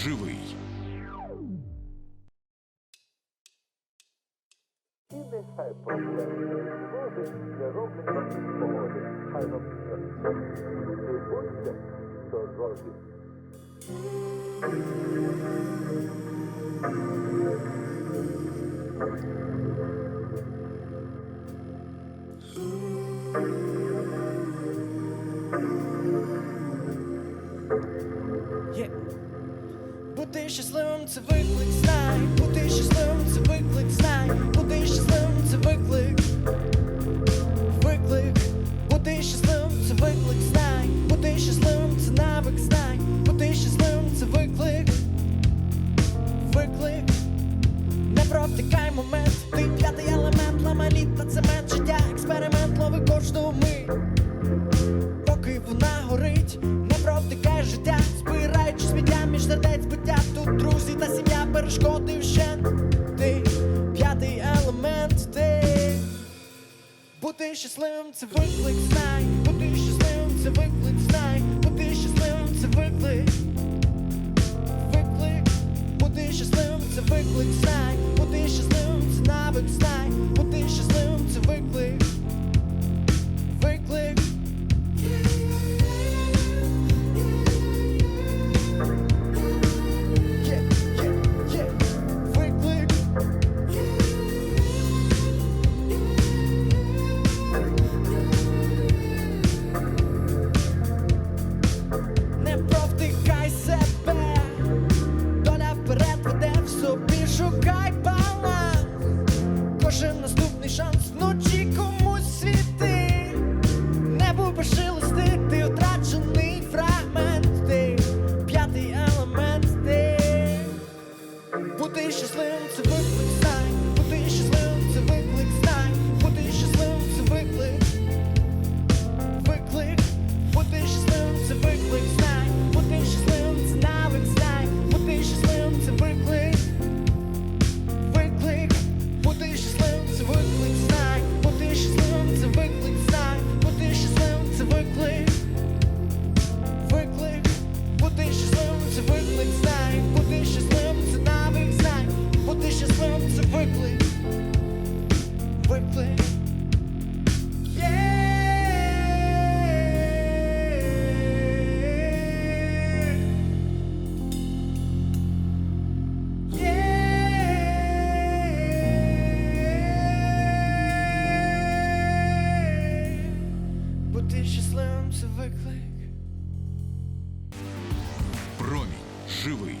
живий. І нехай проблеми роблять не роблять погоди. Хай нам не будьте дорожі. Thank you. щасливим це виклик знай бути. перешкодив ще ти, п'ятий елемент ти. Бути щасливим, це виклик, знай, бути щасливим, це виклик, знай, бути щасливим, це виклик, виклик, бути щасливим, це виклик, знай. бути щасливим це виклик. Промінь живий.